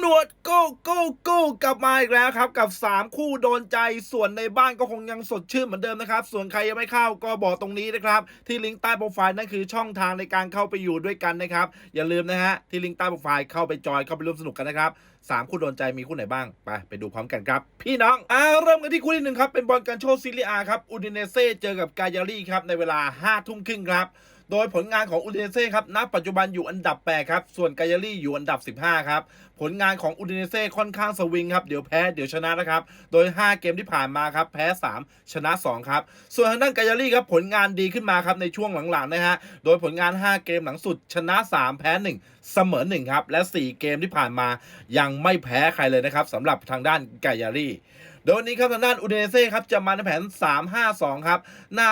หนวดโก้โก้โก้กลับมาอีกแล้วครับ กับ 3 คู่โดนใจส่วนในบ้านก็คงยังสดชื่นเหมือนเดิมนะครับ ส่วนใครยังไม่เข้าก็บอกตรงนี้นะครับ ที่ลิงก์ใต้โปรไฟล์นั่นคือช่องทางในการเข้าไปอยู่ด้วยกันนะครับ อย่าลืมนะฮะ ที่ลิงก์ใต้โปรไฟล์เข้าไปจอยเข้าไปร่วมสนุกกันนะครับสามคู่โดนใจมีคู่ไหนบ้าง ไป ไปดูพร้อมกันครับ พี่น้องอ่าเริ่มกันที่คู่ที่หนึ่งครับเป็นบอลกันโชซีเรียครับอูดิเนเซ่เจอกับกายารีครับในเวลา5ทุ่มครึ่งครับ โดยผลงานของอูดิเนเซ่ครับณปัจจุบันอยู่อันดับ8ครับส่วนกายารี่อยู่อันดับ 15 ครับ ผลงานของอูดิเนเซ่ค่อนข้างสวิงครับเดี๋ยวแพ้เดี๋ยวชนะนะครับ โดย 5 เกมที่ผ่านมาครับแพ้ 3 ชนะ 2 ครับ ส่วนทางด้านกายารี่ครับผลงานดีขึ้นมาครับในช่วงหลังๆนะฮะโดยผลงาน 5 เกมหลังสุดชนะ 3 แพ้ 1 เสมอ1ครับและ 4 เกมที่ผ่านมายังไม่แพ้ใครเลยนะครับสำหรับทางด้านกายารี่โดยวันนี้ครับทางด้านอูดิเนเซ่ครับจะมาในแผน 3-5-2 ครับ หน้า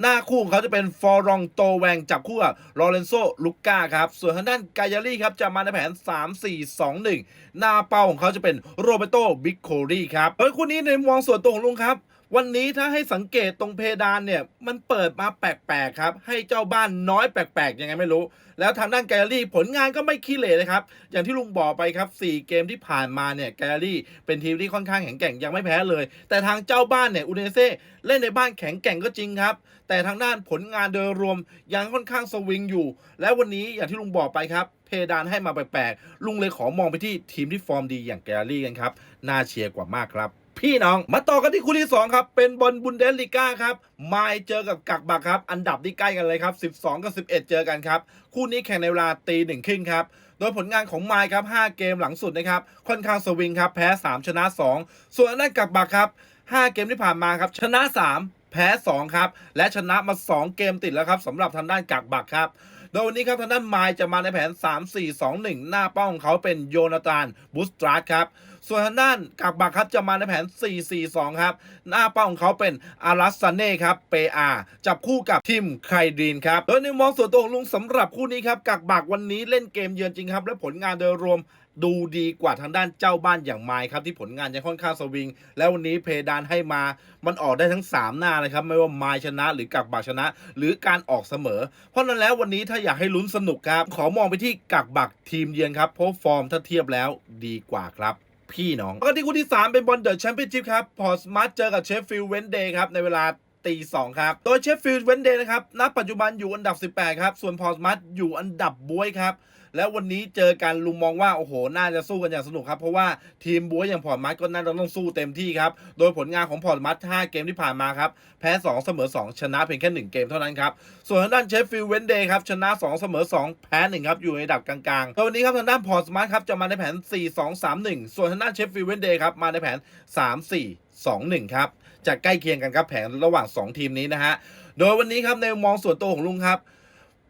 หน้าคู่ของเขาจะเป็นฟอรองโตแวงจับคู่กับลอเรนโซลูก้าครับ ส่วนทางด้านกายารี่ครับจะมาในแผน 3 4 2 1 หน้าเป้าของเขาจะเป็นโรเบโตบิคโครีครับเออคู่นี้ในมุมมองส่วนตัวของลุงครับ วันนี้ถ้าให้สังเกตตรงเพดานเนี่ย มันเปิดมาแปลกๆครับ ให้เจ้าบ้านน้อยแปลกๆยังไงไม่รู้ แล้วทางด้านแกลลี่ผลงานก็ไม่ขี้เหร่เลยครับ อย่างที่ลุงบอกไปครับ 4 เกมที่ผ่านมาเนี่ยแกลลี่เป็นทีมที่ค่อนข้างแข็งแกร่งยังไม่แพ้เลย แต่ทางเจ้าบ้านเนี่ยอูเนเซ่เล่นในบ้านแข็งแกร่งก็จริงครับ แต่ทางด้านผลงานโดยรวมยังค่อนข้างสวิงอยู่ และวันนี้อย่างที่ลุงบอกไปครับเพดานให้มาแปลกๆลุงเลยขอมองไปที่ทีมที่ฟอร์มดีอย่างแกลลี่กันครับน่าเชียร์กว่ามากครับ พี่น้อง มาต่อกันที่คู่ที่ 2 ครับ เป็นบอลบุนเดสลิก้าครับไมล์เจอกับกักบักครับ อันดับที่ใกล้กันเลยครับ 12 กับ 11 เจอกันครับ คู่นี้แข่งในเวลาตีหนึ่งครึ่งครับโดยผลงานของไมค์ครับ5เกมหลังสุดนะครับค่อนข้างสวิงครับแพ้ 3 ชนะ 2 ส่วนอันนั้นกักบักครับ5เกมที่ผ่านมาครับชนะ 3 แพ้ 2 ครับ และชนะมา 2 เกมติดแล้วครับสำหรับทางด้านกักบักครับโดยวันนี้ครับทางด้านไมล์จะมาในแผน 3 4 2 1 หน้าเป้าของเขาเป็นโยนาธานบูสตราดครับ ส่วนทางด้านกักบักครับจะมาในแผน 4 4 2 ครับ หน้าเป้าของเขาเป็นอารัสซาเน่ครับเปอาจับคู่กับทีมไครดีนครับ โดยในมองส่วนตัวของลุงสำหรับคู่นี้ครับกักบักวันนี้เล่นเกมเยือนจริงครับ และผลงานโดยรวม ดูดีกว่าทางด้านเจ้าบ้านอย่างไมล์ครับที่ผลงานยังค่อนข้างสวิง แล้ววันนี้เพดานให้มามันออกได้ทั้ง 3 หน้าเลยครับ ไม่ว่าไมล์ชนะหรือกักบักชนะ หรือการออกเสมอ เพราะนั้นแล้ววันนี้ถ้าอยากให้ลุ้นสนุกครับ ขอมองไปที่กักบักทีมเยือนครับเพราะฟอร์มถ้าเทียบแล้วดีกว่าครับพี่น้องแล้วก็ที่คู่ที่ 3 เป็นบอลเดอะแชมเปี้ยนชิพครับพอสมาร์ทเจอกับเชฟฟิลด์เวนเดย์ครับในเวลาตีสองครับ โดยเชฟฟิลด์เวนเดย์นะครับ ณ ปัจจุบันอยู่อันดับ 18 ครับ ส่วนพอสมาร์ทอยู่อันดับบวยครับ แล้ววันนี้เจอกันลุงมองว่าโอ้โหน่าจะสู้กันอย่างสนุกครับเพราะว่าทีมบัวอย่างพอร์ตมัสก็น่าจะต้องสู้เต็มที่ครับโดยผลงานของพอร์ตมัส5เกมที่ผ่านมาครับแพ้ 2 เสมอ 2 ชนะเพียงแค่ 1 เกมเท่านั้นครับส่วนทางด้านเชฟฟิลด์เวนเดย์ครับชนะ 2 เสมอ 2 แพ้1ครับอยู่ในระดับกลางๆแล้ววันนี้ครับทางด้านพอร์ตมัสครับจะมาในแผน 4 2 3 1 ส่วนทางด้านเชฟฟิลด์เวนเดย์ครับมาในแผน 3 4 2 1 ครับ จะใกล้เคียงกันครับแผนระหว่าง 2 ทีมนี้นะฮะ โดยวันนี้ครับในมุมมองส่วนตัวของลุงครับ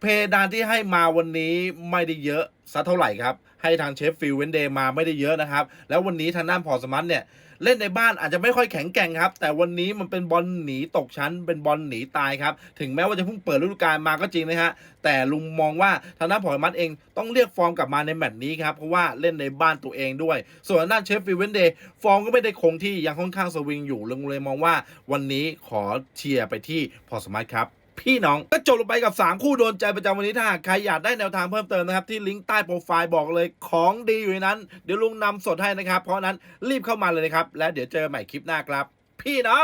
เพดานที่ให้มาวันนี้ไม่ได้เยอะสักเท่าไหร่ครับ ให้ทางเชฟฟิลเวนเดย์มาไม่ได้เยอะนะครับ แล้ววันนี้ทางด้านพอสมัตเนี่ย เล่นในบ้านอาจจะไม่ค่อยแข็งแกร่งครับ แต่วันนี้มันเป็นบอลหนีตกชั้น เป็นบอลหนีตายครับ ถึงแม้ว่าจะเพิ่งเปิดฤดูกาลมาก็จริงนะฮะ แต่ลุงมองว่าทางด้านพอสมัตเองต้องเรียกฟอร์มกลับมาในแมตช์นี้ครับ เพราะว่าเล่นในบ้านตัวเองด้วย ส่วนทางด้านเชฟฟิลเวนเดย์ฟอร์มก็ไม่ได้คงที่ยังค่อนข้างสวิงอยู่ลุงเลยมองว่าวันนี้ขอเชียร์ไปที่พอสมัตครับ พี่น้อง ก็จบลงไปกับ 3 คู่โดนใจประจำวันนี้ถ้าหากใครอยากได้แนวทางเพิ่มเติมนะครับ ที่ลิงก์ใต้โปรไฟล์บอกเลยของดีอยู่ในนั้น เดี๋ยวลุงนำสดให้นะครับ เพราะฉะนั้นรีบเข้ามาเลยนะครับ และเดี๋ยวเจอใหม่คลิปหน้าครับ พี่น้อง